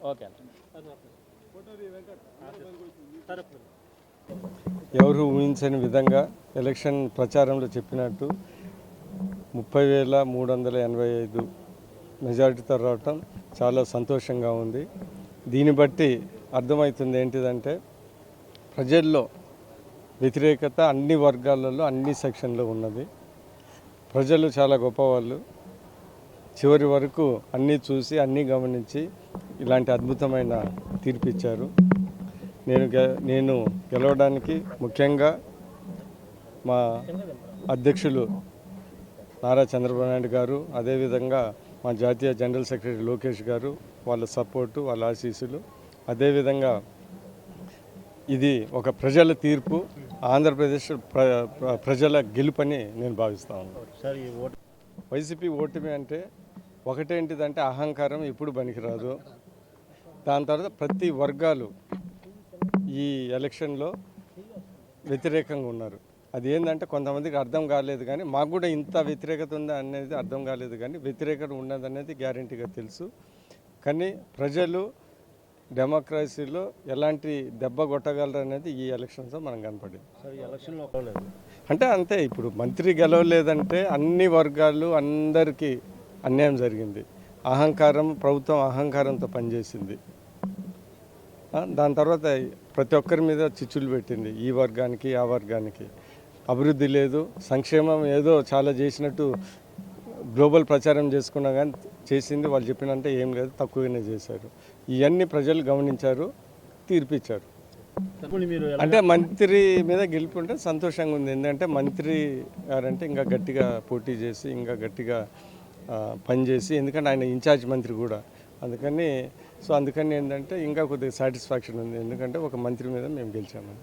Okay సరే ఎవరు ఊహించని విధంగా ఎలక్షన్ ప్రచారంలో చెప్పినట్టు ముప్పై వేల మూడు వందల ఎనభై ఐదు మెజారిటీతో రావటం చాలా సంతోషంగా ఉంది. దీన్ని బట్టి అర్థమవుతుంది ఏంటిదంటే ప్రజల్లో వ్యతిరేకత అన్ని వర్గాలలో అన్ని సెక్షన్లో ఉన్నది. ప్రజలు చాలా గొప్పవాళ్ళు. చివరి వరకు అన్నీ చూసి అన్నీ గమనించి ఇలాంటి అద్భుతమైన తీర్పు ఇచ్చారు నేను గె- నేను గెలవడానికి ముఖ్యంగా మా అధ్యక్షులు నారా చంద్రబాబు నాయుడు గారు అదేవిధంగా మా జాతీయ జనరల్ సెక్రటరీ లోకేష్ గారు వాళ్ళ సపోర్టు వాళ్ళ ఆశీస్సులు. అదేవిధంగా ఇది ఒక ప్రజల తీర్పు ఆంధ్రప్రదేశ్ ప్ర ప్ర- ప్రజల గెలుపని నేను భావిస్తా ఉన్నాను సార్ ఈ ఓటు వైసీపీ ఓటమి అంటే ఒకటేంటిదంటే అహంకారం ఎప్పుడు పనికిరాదు. దాని తర్వాత ప్రతి వర్గాలు ఈ ఎలక్షన్లో వ్యతిరేకంగా ఉన్నారు. అది ఏంటంటే కొంతమందికి అర్థం కాలేదు కానీ మాకు కూడా ఇంత వ్యతిరేకత ఉందా అనేది అర్థం కాలేదు కానీ వ్యతిరేకత ఉన్నది అనేది గ్యారంటీగా తెలుసు. కానీ ప్రజలు డెమోక్రసీలో ఎలాంటి దెబ్బ కొట్టగలరు అనేది ఈ ఎలక్షన్స్లో మనం కనపడింది అంటే అంతే ఇప్పుడు మంత్రి గెలవలేదంటే అన్ని వర్గాలు అందరికీ అన్యాయం జరిగింది. అహంకారం ప్రభుత్వం అహంకారంతో పనిచేసింది. దాని తర్వాత ప్రతి ఒక్కరి మీద చిచ్చులు పెట్టింది. ఈ వర్గానికి ఆ వర్గానికి. అభివృద్ధి లేదు. సంక్షేమం ఏదో చాలా చేసినట్టు గ్లోబల్ ప్రచారం చేసుకున్నా కానీ చేసింది వాళ్ళు చెప్పినంటే ఏం లేదు. తక్కువగానే చేశారు. ఇవన్నీ ప్రజలు గమనించారు తీర్పిచ్చారు. అంటే మంత్రి మీద గెలుపు ఉంటే సంతోషంగా ఉంది. ఎందుకంటే మంత్రి గారంటే ఇంకా గట్టిగా పోటీ చేసి ఇంకా గట్టిగా పనిచేసి ఎందుకంటే ఆయన ఇన్ఛార్జ్ మంత్రి కూడా. అందుకని సో అందుకని ఏంటంటే ఇంకా కొద్దిగా సాటిస్ఫాక్షన్ ఉంది. ఎందుకంటే ఒక మంత్రి మీద మేము గెలిచామని